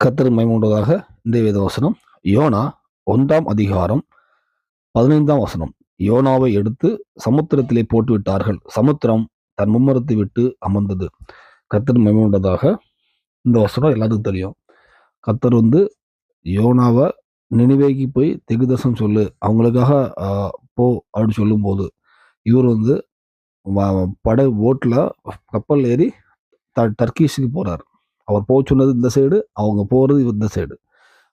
கத்தர் மைமூண்டதாக இந்த வேத வசனம் யோனா ஒன்றாம் அதிகாரம் பதினைந்தாம் வசனம். யோனாவை எடுத்து சமுத்திரத்திலே போட்டு விட்டார்கள் சமுத்திரம் தன் மும்மரத்தை விட்டு அமர்ந்தது. கத்தர் மைமூண்டதாக இந்த வசனம் எல்லாத்துக்கும் தெரியும். கர்த்தர் வந்து யோனாவை நினைவேக்கி போய் தெகுதசம் சொல்லு அவங்களுக்காக போ அப்படின்னு சொல்லும்போது இவர் வந்து வ- படை ஓட்டில் கப்பல் ஏறி த டர்க்கீஸுக்கு போகிறார் அவர் போக சொன்னது இந்த சைடு அவங்க போகிறது இந்த சைடு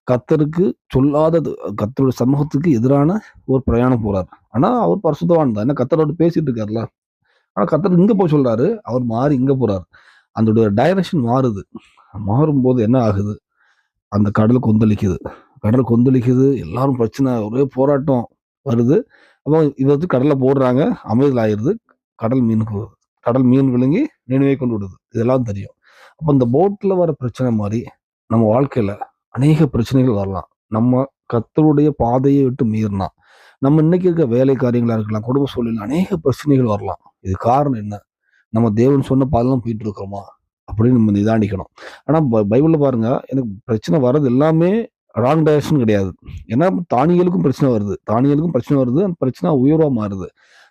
கத்தருக்கு சொல்லாதது கத்தருடைய சமூகத்துக்கு எதிரான ஒரு பிரயாணம் போகிறார் ஆனால் அவர் பரிசுத்தவான் தான். ஏன்னா கத்தரோட பேசிட்டு இருக்காருல ஆனால் கத்தர் இங்கே போய் சொல்கிறாரு அவர் மாறி இங்கே போகிறார் அந்த டைரக்ஷன் மாறுது. மாறும்போது என்ன ஆகுது? அந்த கடல் கொந்தளிக்குது. கடல் கொந்தளிக்குது. எல்லாரும் பிரச்சனை ஒரே போராட்டம் வருது. அப்போ இவருக்கு கடலை போடுறாங்க. அமைதியில் ஆயிடுது கடல் மீனுக்கு வருது. கடல் மீன் விழுங்கி நினைவை கொண்டு விடுது. இதெல்லாம் தெரியும். அப்போ இந்த போட்டில் வர பிரச்சனை மாதிரி நம்ம வாழ்க்கையில் அநேக பிரச்சனைகள் வரலாம். நம்ம கத்தருடைய பாதையை விட்டு மீறினா நம்ம இன்னைக்கு இருக்க வேலை காரியங்களாக இருக்கலாம் குடும்ப சூழலில் அநேக பிரச்சனைகள் வரலாம். இது காரணம் என்ன? நம்ம தேவன் சொன்ன பாதெல்லாம் போயிட்டு இருக்கிறோமா? அப்படின்னு நம்ம நிதானிக்கணும். ஆனால் பை- பாருங்க எனக்கு பிரச்சனை வர்றது எல்லாமே ராங் டைரக்ஷன் கிடையாது. ஏன்னா தானியலுக்கும் பிரச்சனை வருது. தானியலுக்கும் பிரச்சனை வருது அந்த பிரச்சனை உயர்வாக மாறுது.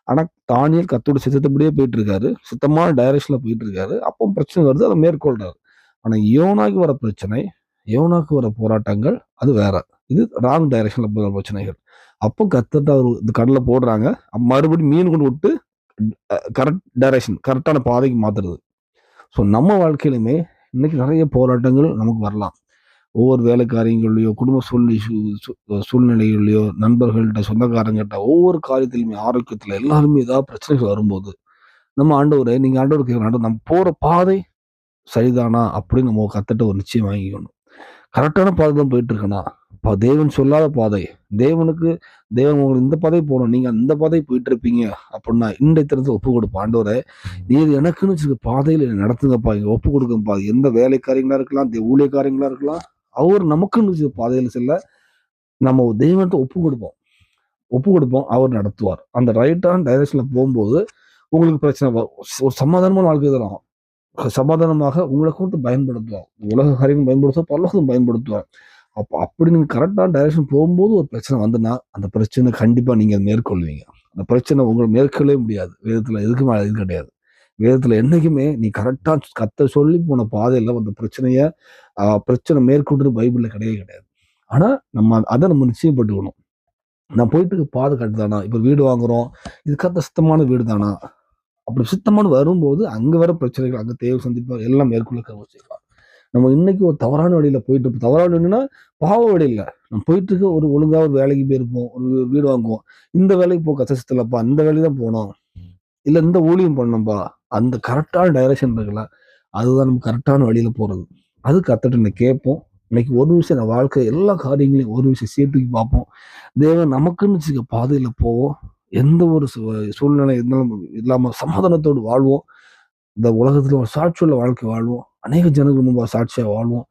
ஆனால் தானியல் கத்தோட சித்தத்தபடியே போயிட்டு இருக்காரு சுத்தமான டைரக்ஷனில் போயிட்டு இருக்காரு அப்போ பிரச்சனை வருது அதை மேற்கொள்றாரு. ஆனால் யோனாக்கு வர பிரச்சனை யோனாக்கு வர போராட்டங்கள் அது வேற. இது ராங் டைரக்ஷனில் போகிற பிரச்சனைகள். அப்போ கத்தத்தை அவர் இந்த கடலை போடுறாங்க. மறுபடியும் மீன் கொண்டு விட்டு கரெக்ட் டைரக்ஷன் கரெக்டான பாதைக்கு மாத்துறது. ஸோ நம்ம வாழ்க்கையிலுமே இன்னைக்கு நிறைய போராட்டங்கள் நமக்கு வரலாம். ஒவ்வொரு வேலை காரியங்கள்லையோ குடும்ப சூழ்நிலை சூழ்நிலைகள்லையோ நண்பர்கள்ட்ட சொந்தக்காரங்கிட்ட ஒவ்வொரு காரியத்திலுமே ஆரோக்கியத்தில் எல்லாருமே ஏதாவது பிரச்சனைகள் வரும்போது நம்ம ஆண்டவரை நீங்கள் ஆண்டவர் கேட்குற ஆண்டவர் நம்ம போகிற பாதை சரிதானா அப்படின்னு நம்ம கத்துட்டு ஒரு நிச்சயம் வாங்கிக்கணும். கரெக்டான பாதை தான் போயிட்டு இருக்கனா இப்போ தேவன் சொல்லாத பாதை தேவனுக்கு தேவன் உங்களுக்கு இந்த பாதை போகணும் நீங்கள் அந்த பாதை போயிட்டு இருப்பீங்க அப்படின்னா இந்த திறத்தை ஒப்பு கொடுப்போம். ஆண்டவரை நீர் எனக்குன்னு வச்சுருக்க பாதையில் நடத்துங்கப்பா இங்கே ஒப்பு கொடுங்கப்பா. எந்த வேலைக்காரங்களாக இருக்கலாம் ஊழியக்காரங்களாக இருக்கலாம் அவர் நமக்குன்னு பாதையில் செல்ல நம்ம தெய்வத்தை ஒப்பு கொடுப்போம். ஒப்பு கொடுப்போம் அவர் நடத்துவார். அந்த ரைட்டான டைரக்ஷன்ல போகும்போது உங்களுக்கு பிரச்சனை ஒரு சமாதானமான வாழ்க்கை தரும் சமாதானமாக உங்களை கொண்டு பயன்படுத்துவார். உலக காரியம் பயன்படுத்துவோம் பல்லோகத்தையும் பயன்படுத்துவார். அப்போ அப்படி நீங்கள் கரெக்டான டைரக்ஷன் போகும்போது ஒரு பிரச்சனை வந்துன்னா அந்த பிரச்சனை கண்டிப்பாக நீங்கள் மேற்கொள்வீங்க. அந்த பிரச்சனை உங்களை மேற்கொள்ளவே முடியாது. வேதத்தில் எதுக்குமே அது கிடையாது. வேதத்துல என்னைக்குமே நீ கரெக்டா கத்த சொல்லி போன பாதையில அந்த பிரச்சனைய பிரச்சனை மேற்கொண்டு பைபிள்ல கிடையவே கிடையாது. ஆனா நம்ம அதை நம்ம நிச்சயப்பட்டுக்கணும் நான் போயிட்டு பாதை கட்டு தானா இப்ப வீடு வாங்குறோம். இது கத்த சுத்தமான வீடு தானா அப்படி சுத்தமான வரும்போது அங்க வர பிரச்சனைகள் அங்க தேவை சந்திப்பார் எல்லாம் மேற்கொள்ள கருவு நம்ம இன்னைக்கு ஒரு தவறான வழியில போயிட்டு தவறான வழின்னா பாவ வழியில நம்ம போயிட்டு இருக்க ஒரு ஒழுங்கா ஒரு வேலைக்கு போயிருப்போம். ஒரு வீடு வாங்குவோம். இந்த வேலைக்கு போக கஷ்டத்துலப்பா இந்த வேலைக்கு தான் போனோம் இல்ல இந்த ஊழியம் பண்ணோம்ப்பா அந்த கரெக்டான டைரக்ஷன் இருக்குல்ல அதுதான் நம்ம கரெக்டான வழியில் போகிறது அது கற்றுட்டு இன்னைக்கு கேட்போம். இன்னைக்கு ஒரு விஷயம் நம்ம வாழ்க்கை எல்லா காரியங்களையும் ஒரு விஷயம் சேர்த்துக்கி பார்ப்போம். தேவன் நமக்குன்னு வச்சுக்க பாதையில் போவோம். எந்த ஒரு சூழ்நிலை இருந்தாலும் இல்லாமல் சமாதானத்தோடு வாழ்வோம். இந்த உலகத்தில் ஒரு சாட்சியுள்ள வாழ்க்கை வாழ்வோம். அநேக ஜனங்கள் முன்பாக சாட்சியாக வாழ்வோம்.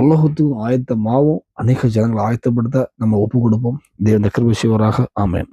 உலகத்துக்கும் ஆயத்தமாகவும் அநேக ஜனங்களை ஆயத்தப்படுத்த நம்ம ஒப்பு கொடுப்போம் தேவன் கிருபை ஆமேன்.